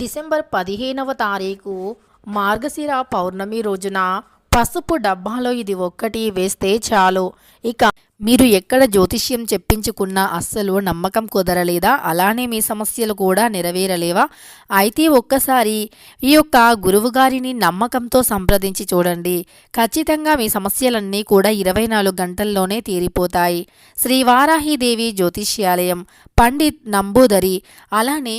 December పదిహేనవ తారీఖు మార్గశిర పౌర్ణమి రోజున పసుపు డబ్బాలో ఇది ఒక్కటి వేస్తే చాలు. ఇక మీరు ఎక్కడ జ్యోతిష్యం చెప్పించుకున్నా అస్సలు నమ్మకం కుదరలేదా? అలానే మీ సమస్యలు కూడా నెరవేరలేవా? అయితే ఒక్కసారి ఈ యొక్క గురువుగారిని నమ్మకంతో సంప్రదించి చూడండి. ఖచ్చితంగా మీ సమస్యలన్నీ కూడా ఇరవై నాలుగు గంటల్లోనే తీరిపోతాయి. శ్రీ వారాహిదేవి జ్యోతిష్యాలయం పండిత్ నంబూదరి అలానే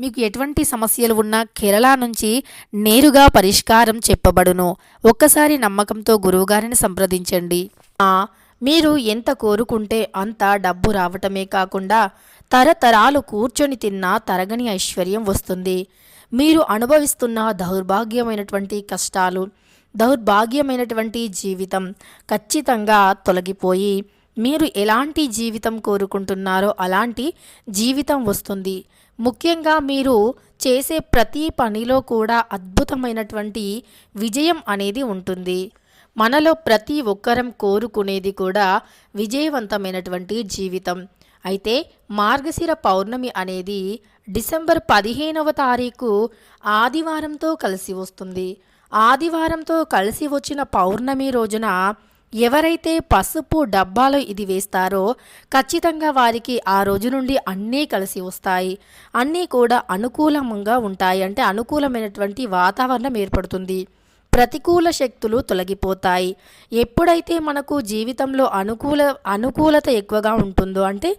మీకు ఎటువంటి సమస్యలు ఉన్నా కేరళ నుంచి నేరుగా పరిష్కారం చెప్పబడును. ఒక్కసారి నమ్మకంతో గురువుగారిని సంప్రదించండి. మీరు ఎంత కోరుకుంటే అంత డబ్బు రావటమే కాకుండా తరతరాలు కూర్చొని తిన్నా తరగని ఐశ్వర్యం వస్తుంది. మీరు అనుభవిస్తున్న దౌర్భాగ్యమైనటువంటి కష్టాలు దౌర్భాగ్యమైనటువంటి జీవితం ఖచ్చితంగా తొలగిపోయి మీరు ఎలాంటి జీవితం కోరుకుంటున్నారో అలాంటి జీవితం వస్తుంది. ముఖ్యంగా మీరు చేసే ప్రతి పనిలో కూడా అద్భుతమైనటువంటి విజయం అనేది ఉంటుంది. మనలో ప్రతి ఒక్కరం కోరుకునేది కూడా విజయవంతమైనటువంటి జీవితం. అయితే మార్గశిర పౌర్ణమి అనేది డిసెంబర్ పదిహేనవ తారీఖు ఆదివారంతో కలిసి వస్తుంది. ఆదివారంతో కలిసి వచ్చిన పౌర్ణమి రోజున ఎవరైతే పసుపు డబ్బాలో ఇది వేస్తారో ఖచ్చితంగా వారికి ఆ రోజు నుండి అన్నీ కలిసి వస్తాయి. అన్నీ కూడా అనుకూలంగా ఉంటాయి. అంటే అనుకూలమైనటువంటి వాతావరణం ఏర్పడుతుంది. ప్రతికూల శక్తులు తొలగిపోతాయి. ఎప్పుడైతే మనకు జీవితంలో అనుకూల అనుకూలత ఎక్కువగా ఉంటుందో అంటే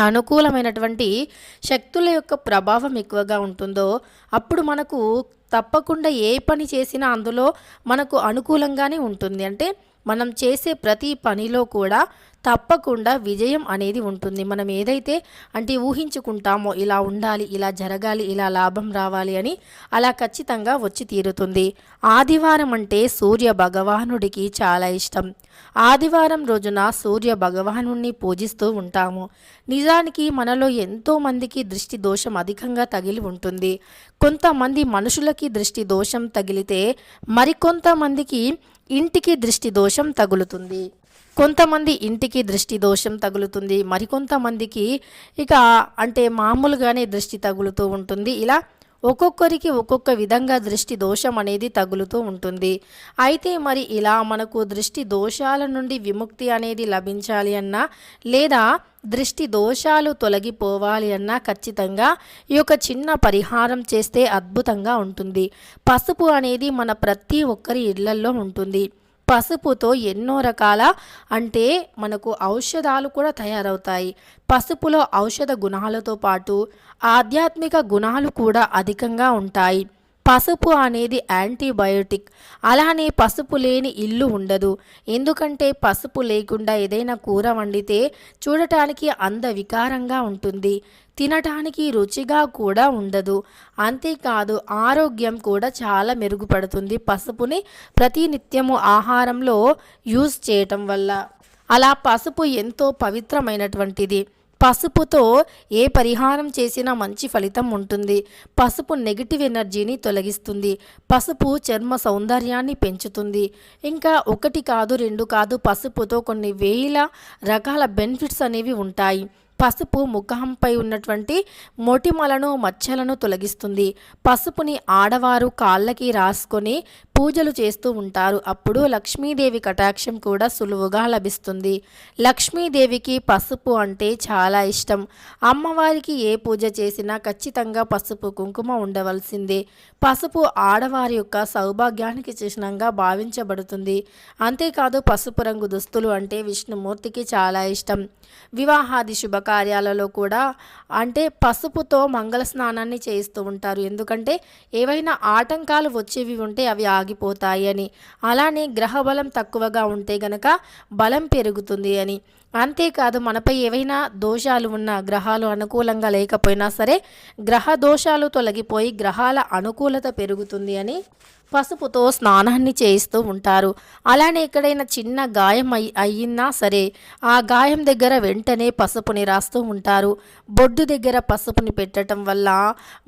అనుకూలమైనటువంటి శక్తుల యొక్క ప్రభావం ఎక్కువగా ఉంటుందో అప్పుడు మనకు తప్పకుండా ఏ పని చేసినా అందులో మనకు అనుకూలంగానే ఉంటుంది. అంటే మనం చేసే ప్రతి పనిలో కూడా తప్పకుండా విజయం అనేది ఉంటుంది. మనం ఏదైతే అంటే ఊహించుకుంటామో ఇలా ఉండాలి ఇలా జరగాలి ఇలా లాభం రావాలి అని అలా ఖచ్చితంగా వచ్చి తీరుతుంది. ఆదివారం అంటే సూర్య భగవానుడికి చాలా ఇష్టం. ఆదివారం రోజున సూర్య భగవానుడిని పూజిస్తూ ఉంటాము. నిజానికి మనలో ఎంతో మందికి దృష్టి దోషం అధికంగా తగిలి ఉంటుంది. కొంతమంది మనుషులకి దృష్టి దోషం తగిలితే మరికొంతమందికి ఇంటికి దృష్టి దోషం తగులుతుంది. కొంతమంది ఇంటికి దృష్టి దోషం తగులుతుంది. మరికొంతమందికి ఇక అంటే మామూలుగానే దృష్టి తగులుతూ ఉంటుంది. ఇలా ఒక్కొక్కరికి ఒక్కొక్క విధంగా దృష్టి దోషం అనేది తగులుతూ ఉంటుంది. అయితే మరి ఇలా మనకు దృష్టి దోషాల నుండి విముక్తి అనేది లభించాలి అన్నా లేదా దృష్టి దోషాలు తొలగిపోవాలి అన్నా ఖచ్చితంగా ఈ యొక్క చిన్న పరిహారం చేస్తే అద్భుతంగా ఉంటుంది. పసుపు అనేది మన ప్రతి ఒక్కరి ఇళ్ళల్లో ఉంటుంది. పసుపుతో ఎన్నో రకాల అంటే మనకు ఔషధాలు కూడా తయారవుతాయి. పసుపులో ఔషధ గుణాలతో పాటు ఆధ్యాత్మిక గుణాలు కూడా అధికంగా ఉంటాయి. పసుపు అనేది యాంటీబయోటిక్. అలానే పసుపు లేని ఇల్లు ఉండదు. ఎందుకంటే పసుపు లేకుండా ఏదైనా కూర వండితే చూడటానికి అందవికారంగా ఉంటుంది. తినటానికి రుచిగా కూడా ఉండదు. అంతేకాదు ఆరోగ్యం కూడా చాలా మెరుగుపడుతుంది. పసుపుని ప్రతినిత్యము ఆహారంలో యూజ్ చేయటం వల్ల. అలా పసుపు ఎంతో పవిత్రమైనటువంటిది. పసుపుతో ఏ పరిహారం చేసినా మంచి ఫలితం ఉంటుంది. పసుపు నెగిటివ్ ఎనర్జీని తొలగిస్తుంది. పసుపు చర్మ సౌందర్యాన్ని పెంచుతుంది. ఇంకా ఒకటి కాదు రెండు కాదు పసుపుతో కొన్ని వేల రకాల బెనిఫిట్స్ అనేవి ఉంటాయి. పసుపు ముఖంపై ఉన్నటువంటి మొటిమలను మచ్చలను తొలగిస్తుంది. పసుపుని ఆడవారు కాళ్ళకి రాసుకొని పూజలు చేస్తూ ఉంటారు. అప్పుడు లక్ష్మీదేవి కటాక్షం కూడా సులువుగా లభిస్తుంది. లక్ష్మీదేవికి పసుపు అంటే చాలా ఇష్టం. అమ్మవారికి ఏ పూజ చేసినా ఖచ్చితంగా పసుపు కుంకుమ ఉండవలసిందే. పసుపు ఆడవారి యొక్క సౌభాగ్యానికి చిహ్నంగా భావించబడుతుంది. అంతేకాదు పసుపు రంగు దుస్తులు అంటే విష్ణుమూర్తికి చాలా ఇష్టం. వివాహాది శుభకార్యాలలో కూడా అంటే పసుపుతో మంగళ స్నానాన్ని చేయిస్తూ ఉంటారు. ఎందుకంటే ఏవైనా ఆటంకాలు వచ్చేవి ఉంటే అవి ఆగిపోతాయని అలానే గ్రహ బలం తక్కువగా ఉంటే గనక బలం పెరుగుతుంది అని. అంతేకాదు మనపై ఏవైనా దోషాలు ఉన్న గ్రహాలు అనుకూలంగా లేకపోయినా సరే గ్రహ దోషాలు తొలగిపోయి గ్రహాల అనుకూలత పెరుగుతుంది అని పసుపుతో స్నానాన్ని చేయిస్తూ ఉంటారు. అలానే ఎక్కడైనా చిన్న గాయం అయి అయ్యినా సరే ఆ గాయం దగ్గర వెంటనే పసుపుని రాస్తూ ఉంటారు. బొడ్డు దగ్గర పసుపుని పెట్టడం వల్ల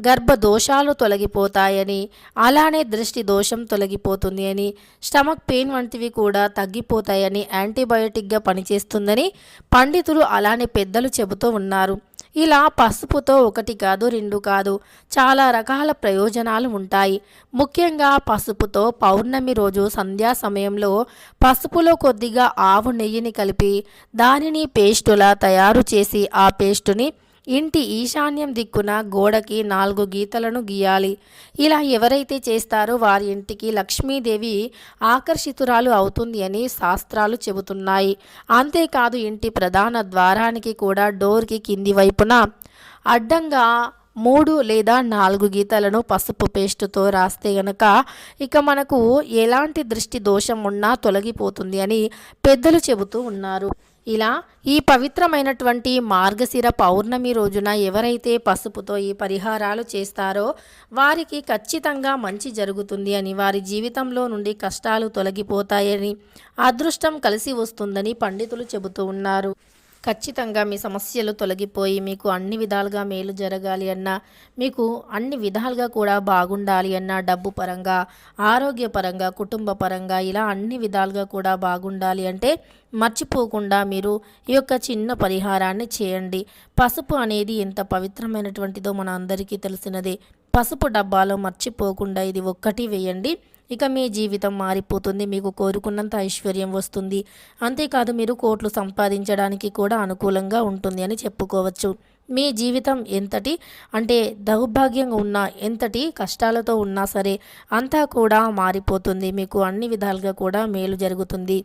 గర్భ దోషాలు తొలగిపోతాయని అలానే దృష్టి దోషం తొలగిపోతుంది అని స్టమక్ పెయిన్ వంటివి కూడా తగ్గిపోతాయని యాంటీబయోటిక్గా పనిచేస్తుందని పండితులు అలానే పెద్దలు చెబుతూ ఉన్నారు. ఇలా పసుపుతో ఒకటి కాదు రెండు కాదు చాలా రకాల ప్రయోజనాలు ఉంటాయి. ముఖ్యంగా పసుపుతో పౌర్ణమి రోజు సంధ్యా సమయంలో పసుపులో కొద్దిగా ఆవు నెయ్యిని కలిపి దానిని పేస్టులా తయారు చేసి ఆ పేస్టుని ఇంటి ఈశాన్యం దిక్కున గోడకి నాలుగు గీతలను గీయాలి. ఇలా ఎవరైతే చేస్తారో వారి ఇంటికి లక్ష్మీదేవి ఆకర్షితురాలు అవుతుంది అని శాస్త్రాలు చెబుతున్నాయి. అంతేకాదు ఇంటి ప్రధాన ద్వారానికి కూడా డోర్కి కింది వైపున అడ్డంగా మూడు లేదా నాలుగు గీతలను పసుపు పేస్టుతో రాస్తే గనక ఇక మనకు ఎలాంటి దృష్టి దోషం ఉన్నా తొలగిపోతుంది అని పెద్దలు చెబుతూ ఉన్నారు. ఇలా ఈ పవిత్రమైనటువంటి మార్గశిర పౌర్ణమి రోజున ఎవరైతే పసుపుతో ఈ పరిహారాలు చేస్తారో వారికి ఖచ్చితంగా మంచి జరుగుతుంది అని వారి జీవితంలో నుండి కష్టాలు తొలగిపోతాయని అదృష్టం కలిసి వస్తుందని పండితులు చెబుతూ ఉన్నారు. ఖచ్చితంగా మీ సమస్యలు తొలగిపోయి మీకు అన్ని విధాలుగా మేలు జరగాలి అన్నా మీకు అన్ని విధాలుగా కూడా బాగుండాలి అన్నా డబ్బు పరంగా ఆరోగ్యపరంగా కుటుంబ పరంగా ఇలా అన్ని విధాలుగా కూడా బాగుండాలి అంటే మర్చిపోకుండా మీరు ఈ యొక్క చిన్న పరిహారాన్ని చేయండి. పసుపు అనేది ఎంత పవిత్రమైనటువంటిదో మన అందరికీ తెలిసినదే. పసుపు డబ్బాలో మర్చిపోకుండా ఇది ఒక్కటి వేయండి. ఇక మీ జీవితం మారిపోతుంది మీకు కోరుకున్నంత ఐశ్వర్యం వస్తుంది. అంతేకాదు మీరు కోట్లు సంపాదించడానికి కూడా అనుకూలంగా ఉంటుంది అని చెప్పుకోవచ్చు. మీ జీవితం ఎంతటి అంటే దౌర్భాగ్యంగా ఉన్నా ఎంతటి కష్టాలతో ఉన్నా సరే అంతా కూడా మారిపోతుంది. మీకు అన్ని విధాలుగా కూడా మేలు జరుగుతుంది.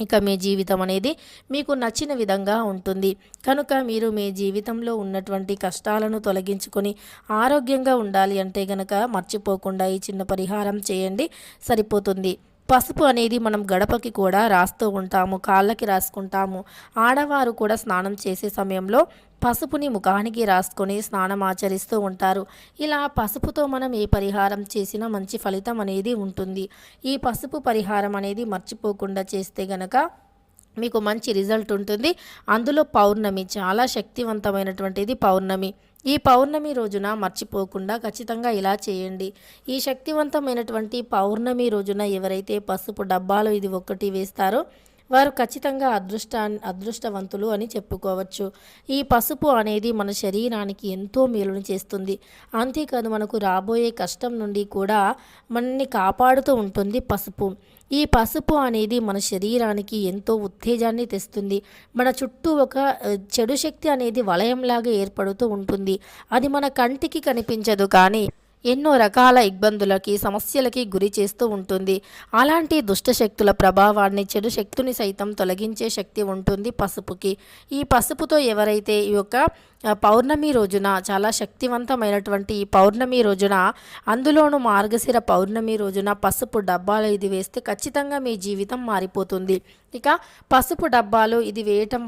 ఇక మీ జీవితం అనేది మీకు నచ్చిన విధంగా ఉంటుంది. కనుక మీరు మీ జీవితంలో ఉన్నటువంటి కష్టాలను తొలగించుకొని ఆరోగ్యంగా ఉండాలి అంటే గనక మర్చిపోకుండా ఈ చిన్న పరిహారం చేయండి. సరిపోతుంది. పసుపు అనేది మనం గడపకి కూడా రాస్తూ ఉంటాము కాళ్ళకి రాసుకుంటాము. ఆడవారు కూడా స్నానం చేసే సమయంలో పసుపుని ముఖానికి రాసుకొని స్నానం ఆచరిస్తూ ఉంటారు. ఇలా పసుపుతో మనం ఏ పరిహారం చేసినా మంచి ఫలితం అనేది ఉంటుంది. ఈ పసుపు పరిహారం అనేది మర్చిపోకుండా చేస్తే గనక మీకు మంచి రిజల్ట్ ఉంటుంది. అందులో పౌర్ణమి చాలా శక్తివంతమైనటువంటిది పౌర్ణమి. ఈ పౌర్ణమి రోజున మర్చిపోకుండా ఖచ్చితంగా ఇలా చేయండి. ఈ శక్తివంతమైనటువంటి పౌర్ణమి రోజున ఎవరైతే పసుపు డబ్బాలో ఇది ఒక్కటి వేస్తారో వారు ఖచ్చితంగా అదృష్ట అదృష్టవంతులు అని చెప్పుకోవచ్చు. ఈ పసుపు అనేది మన శరీరానికి ఎంతో మేలుని చేస్తుంది. అంతేకాదు మనకు రాబోయే కష్టం నుండి కూడా మనల్ని కాపాడుతూ ఉంటుంది పసుపు. ఈ పసుపు అనేది మన శరీరానికి ఎంతో ఉత్తేజాన్ని తెస్తుంది. మన చుట్టూ ఒక చెడు శక్తి అనేది వలయంలాగా ఏర్పడుతూ ఉంటుంది. అది మన కంటికి కనిపించదు కానీ ఎన్నో రకాల ఇబ్బందులకి సమస్యలకి గురి చేస్తూ ఉంటుంది. అలాంటి దుష్టశక్తుల ప్రభావాన్ని చెడు శక్తిని సైతం తొలగించే శక్తి ఉంటుంది పసుపుకి. ఈ పసుపుతో ఎవరైతే ఈ యొక్క పౌర్ణమి రోజున చాలా శక్తివంతమైనటువంటి ఈ పౌర్ణమి రోజున అందులోనూ మార్గశిర పౌర్ణమి రోజున పసుపు డబ్బాలు ఇది వేస్తే ఖచ్చితంగా మీ జీవితం మారిపోతుంది. ఇక పసుపు డబ్బాలు ఇది వేయటం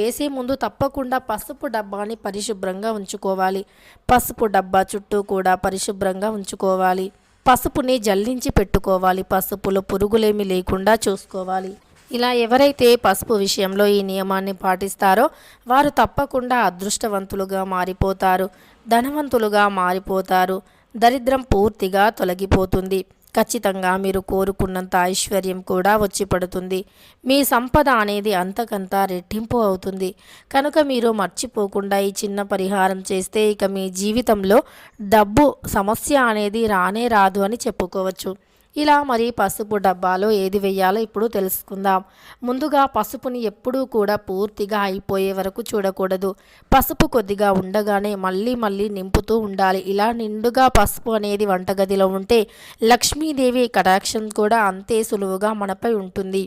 వేసే ముందు తప్పకుండా పసుపు డబ్బాని పరిశుభ్రంగా ఉంచుకోవాలి. పసుపు డబ్బా చుట్టూ కూడా పరిశుభ్రంగా ఉంచుకోవాలి. పసుపుని జల్లించి పెట్టుకోవాలి. పసుపులో పురుగులేమి లేకుండా చూసుకోవాలి. ఇలా ఎవరైతే పసుపు విషయంలో ఈ నియమాన్ని పాటిస్తారో వారు తప్పకుండా అదృష్టవంతులుగా మారిపోతారు. ధనవంతులుగా మారిపోతారు. దరిద్రం పూర్తిగా తొలగిపోతుంది. ఖచ్చితంగా మీరు కోరుకున్నంత ఐశ్వర్యం కూడా వచ్చి పడుతుంది. మీ సంపద అనేది అంతకంతా రెట్టింపు అవుతుంది. కనుక మీరు మర్చిపోకుండా ఈ చిన్న పరిహారం చేస్తే ఇక మీ జీవితంలో డబ్బు సమస్య అనేది రానే రాదు అని చెప్పుకోవచ్చు. ఇలా మరి పసుపు డబ్బాలో ఏది వేయాలో ఇప్పుడు తెలుసుకుందాం. ముందుగా పసుపుని ఎప్పుడూ కూడా పూర్తిగా అయిపోయే వరకు చూడకూడదు. పసుపు కొద్దిగా ఉండగానే మళ్ళీ మళ్ళీ నింపుతూ ఉండాలి. ఇలా నిండుగా పసుపు అనేది వంటగదిలో ఉంటే లక్ష్మీదేవి కటాక్షం కూడా అంతే సులువుగా మనపై ఉంటుంది.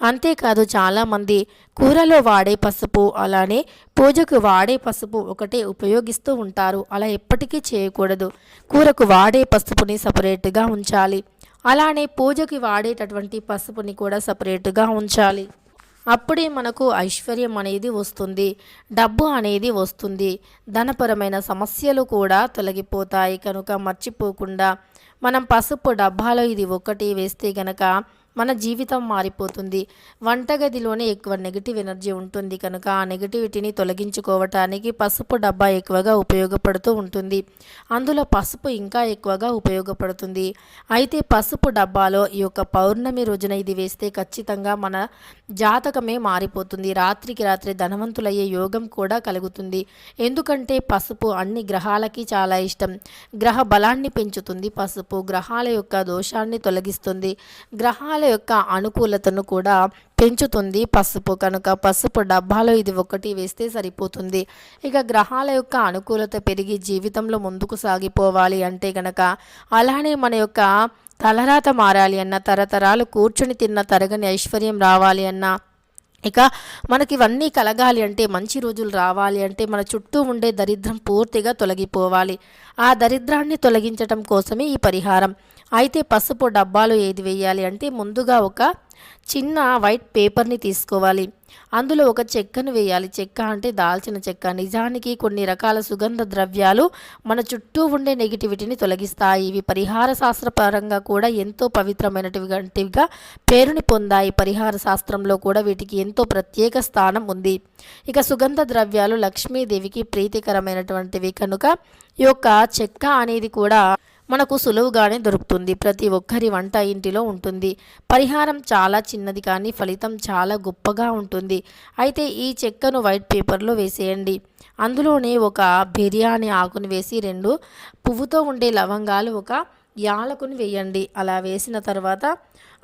అంతేకాదు చాలామంది కూరలో వాడే పసుపు అలానే పూజకు వాడే పసుపు ఒకటే ఉపయోగిస్తూ ఉంటారు. అలా ఎప్పటికీ చేయకూడదు. కూరకు వాడే పసుపుని సపరేట్గా ఉంచాలి. అలానే పూజకి వాడేటటువంటి పసుపుని కూడా సపరేట్గా ఉంచాలి. అప్పుడే మనకు ఐశ్వర్యం అనేది వస్తుంది డబ్బు అనేది వస్తుంది. ధనపరమైన సమస్యలు కూడా తొలగిపోతాయి. కనుక మర్చిపోకుండా మనం పసుపు డబ్బాలో ఇది ఒకటి వేస్తే గనక మన జీవితం మారిపోతుంది. వంటగదిలోనే ఎక్కువ నెగిటివ్ ఎనర్జీ ఉంటుంది కనుక ఆ నెగిటివిటీని తొలగించుకోవటానికి పసుపు డబ్బా ఎక్కువగా ఉపయోగపడుతూ ఉంటుంది. అందులో పసుపు ఇంకా ఎక్కువగా ఉపయోగపడుతుంది. అయితే పసుపు డబ్బాలో ఈ యొక్క పౌర్ణమి రోజున ఇది వేస్తే ఖచ్చితంగా మన జాతకమే మారిపోతుంది. రాత్రికి రాత్రి ధనవంతులయ్యే యోగం కూడా కలుగుతుంది. ఎందుకంటే పసుపు అన్ని గ్రహాలకి చాలా ఇష్టం. గ్రహ బలాన్ని పెంచుతుంది పసుపు. గ్రహాల యొక్క దోషాన్ని తొలగిస్తుంది. గ్రహాల యొక్క అనుకూలతను కూడా పెంచుతుంది పసుపు. కనుక పసుపు డబ్బాలో ఇది ఒకటి వేస్తే సరిపోతుంది. ఇక గ్రహాల యొక్క అనుకూలత పెరిగి జీవితంలో ముందుకు సాగిపోవాలి అంటే కనుక అలానే మన యొక్క తలరాత మారాలి అన్న తరతరాలు కూర్చుని తిన్న తరగని ఐశ్వర్యం రావాలి అన్న. ఇక మనకి ఇవన్నీ కలగాలి అంటే మంచి రోజులు రావాలి అంటే మన చుట్టూ ఉండే దరిద్రం పూర్తిగా తొలగిపోవాలి. ఆ దరిద్రాన్ని తొలగించటం కోసమే ఈ పరిహారం. అయితే పసుపు డబ్బాలు ఏది వేయాలి అంటే ముందుగా ఒక చిన్న వైట్ పేపర్ని తీసుకోవాలి. అందులో ఒక చెక్కను వేయాలి. చెక్క అంటే దాల్చిన చెక్క. నిజానికి కొన్ని రకాల సుగంధ ద్రవ్యాలు మన చుట్టూ ఉండే నెగిటివిటీని తొలగిస్తాయి. ఇవి పరిహార శాస్త్రపరంగా కూడా ఎంతో పవిత్రమైనటువంటివిగా పేరుని పొందాయి. పరిహార శాస్త్రంలో కూడా వీటికి ఎంతో ప్రత్యేక స్థానం ఉంది. ఇక సుగంధ ద్రవ్యాలు లక్ష్మీదేవికి ప్రీతికరమైనటువంటివి. కనుక ఈ యొక్క చెక్క అనేది కూడా మనకు సులువుగానే దొరుకుతుంది. ప్రతి ఒక్కరి వంట ఇంటిలో ఉంటుంది. పరిహారం చాలా చిన్నది కానీ ఫలితం చాలా గొప్పగా ఉంటుంది. అయితే ఈ చెక్కను వైట్ పేపర్లో వేసేయండి. అందులోనే ఒక బిర్యానీ ఆకును వేసి రెండు పువ్వుతో ఉండే లవంగాలు ఒక యాలకుని వేయండి. అలా వేసిన తర్వాత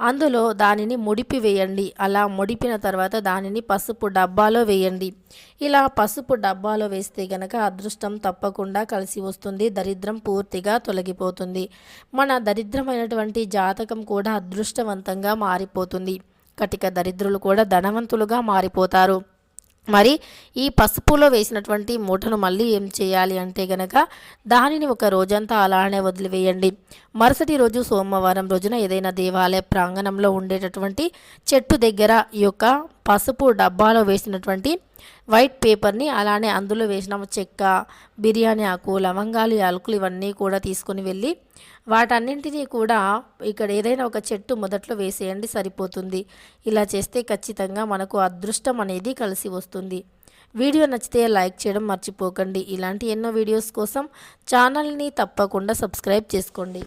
అందులో దానిని ముడిపి వేయండి. అలా ముడిపిన తర్వాత దానిని పసుపు డబ్బాలో వేయండి. ఇలా పసుపు డబ్బాలో వేస్తే గనక అదృష్టం తప్పకుండా కలిసి వస్తుంది. దరిద్రం పూర్తిగా తొలగిపోతుంది. మన దరిద్రమైనటువంటి జాతకం కూడా అదృష్టవంతంగా మారిపోతుంది. కటిక దరిద్రులు కూడా ధనవంతులుగా మారిపోతారు. మరి ఈ పసుపులో వేసినటువంటి మూటను మళ్ళీ ఏం చేయాలి అంటే గనక దానిని ఒక రోజంతా అలానే వదిలివేయండి. మరుసటి రోజు సోమవారం రోజున ఏదైనా దేవాలయ ప్రాంగణంలో ఉండేటటువంటి చెట్టు దగ్గర ఈ యొక్క పసుపు డబ్బాలో వేసినటువంటి వైట్ పేపర్ని అలానే అందులో వేసిన చెక్క బిర్యానీ ఆకు లవంగాలు యాలకులు ఇవన్నీ కూడా తీసుకొని వెళ్ళి వాటన్నింటినీ కూడా ఇక్కడ ఏదైనా ఒక చెట్టు మొదట్లో వేసేయండి సరిపోతుంది. ఇలా చేస్తే ఖచ్చితంగా మనకు అదృష్టం అనేది కలిసి వస్తుంది. వీడియో నచ్చితే లైక్ చేయడం మర్చిపోకండి. ఇలాంటి ఎన్నో వీడియోస్ కోసం ఛానల్ని తప్పకుండా సబ్స్క్రైబ్ చేసుకోండి.